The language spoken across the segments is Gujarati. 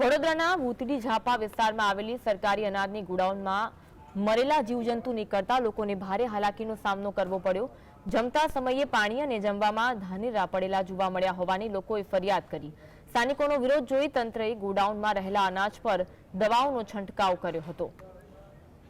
વડોદરાના ભૂતડી ઝાપા વિસ્તારમાં આવેલી સરકારી અનાજની ગોડાઉનમાં મરેલા જીવજંતુ નીકળતા લોકોને ભારે હાલાકીનો સામનો કરવો પડ્યો. જમતા સમયે પાણી અને જમવામાં ધાનેરા પડેલા જોવા મળ્યા હોવાની લોકોએ ફરિયાદ કરી. સ્થાનિકોનો વિરોધ જોઈ તંત્રએ ગોડાઉનમાં રહેલા અનાજ પર દવાઓનો છંટકાવ કર્યો હતો.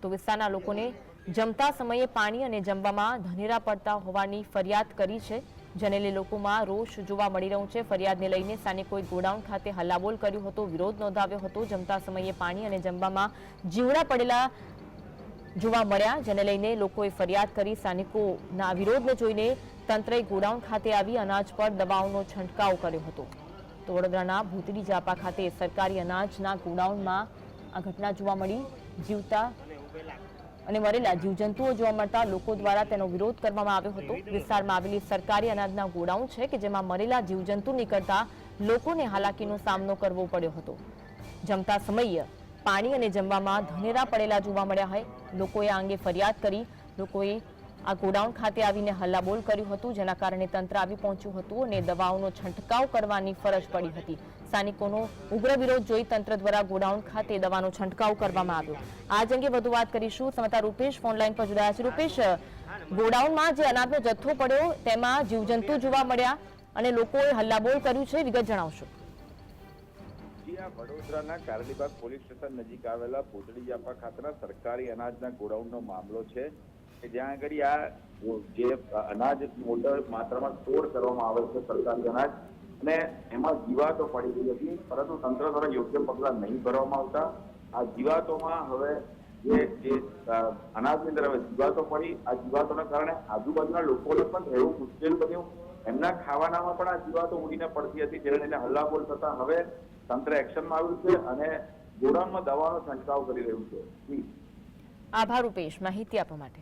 તો વિસ્તારના લોકોને જમતા સમયે પાણી અને જમવામાં ધનેરા પડતા હોવાની ફરિયાદ કરી છે. જેને લઈ લોકોમાં રોષ જોવા મળી રહ્યો છે. ફરિયાદને લઈને સ્થાનિકોએ ગોડાઉન ખાતે હલ્લાબોલ કર્યો હતો, વિરોધ નોંધાવ્યો હતો. જમતા સમયે પાણી અને જમવામાં જીવડા પડેલા જોવા મળ્યા, જેને લઈને લોકોએ ફરિયાદ કરી સ્થાનિકોના વિરોધને જોઈને તંત્રએ ગોડાઉન ખાતે આવી અનાજ પર દવાઓનો છંટકાવ કર્યો હતો. તો વડોદરાના ભૂતડી જાપા ખાતે સરકારી અનાજના ગોડાઉનમાં આ ઘટના જોવા મળી. જીવતા અને મરેલા જીવજંતુઓ જોવા મળતા લોકો દ્વારા તેનો વિરોધ કરવામાં આવ્યો હતો. વિસ્તારમાં આવેલી સરકારી અનાજના ગોડાઉન છે કે જેમાં મરેલા જીવજંતુ નીકળતા લોકોને હાલાકીનો સામનો કરવો પડ્યો હતો. જમતા સમયે પાણી અને જમવામાં ધનેરા પડેલા જોવા મળ્યા હોય. લોકોએ આ અંગે ફરિયાદ કરી. લોકોએ આ ગોડાઉન ખાતે આવીને હલ્લાબોલ કર્યું હતું, જેના કારણે તંત્ર આવી પહોંચ્યું હતું અને દવાઓનો છંટકાવ કરવાની ફરજ પડી હતી. સ્થાનિકોનો ઉગ્ર વિરોધ જોઈ તંત્ર દ્વારા ગોડાઉન ખાતે દવાનો છંટકાવ કરવામાં આવ્યો. આજ અંગે વધુ વાત કરીશું. સમતા રૂપેશ ફોનલાઈન પર જોડાયા છે. રૂપેશ, ગોડાઉનમાં જે અનાજનો જથ્થો પડ્યો, તેમાં જીવજંતુ જોવા મળ્યા અને લોકોએ હલ્લાબોલ કર્યું છે. વિગત જણાવશો. વડોદરાના કારલીબાગ પોલીસ સ્ટેશન નજીક આવેલા પૂતળી જાપા ખાતેના સરકારી અનાજના ગોડાઉનનો મામલો છે. કે જ્યાં આગળ આ જે અનાજ મોટા માત્રામાં સ્ટોર કરવામાં આવે છે સરકારી અનાજ, અને એમાં જીવાતો પડી ગઈ હતી, પરંતુ તંત્ર દ્વારા યોગ્ય પગલાં નહીં ભરવામાં આવતા. આ જીવાતોમાં હવે જે જે અનાજની અંદર હવે જીવાતો પડી, આ જીવાતોના કારણે આજુબાજુના લોકોને પણ રહેવું મુશ્કેલ બન્યું. એમના ખાવાનામાં પણ આ જીવાતો ઉડીને પડતી હતી, જેને લઈને હલ્લાબોલ થતા હવે તંત્ર એક્શનમાં આવ્યું છે અને ગોડાઉનમાં દવાનો છંટકાવ કરી રહ્યું છે. આભાર રૂપેશ માહિતી આપવા માટે.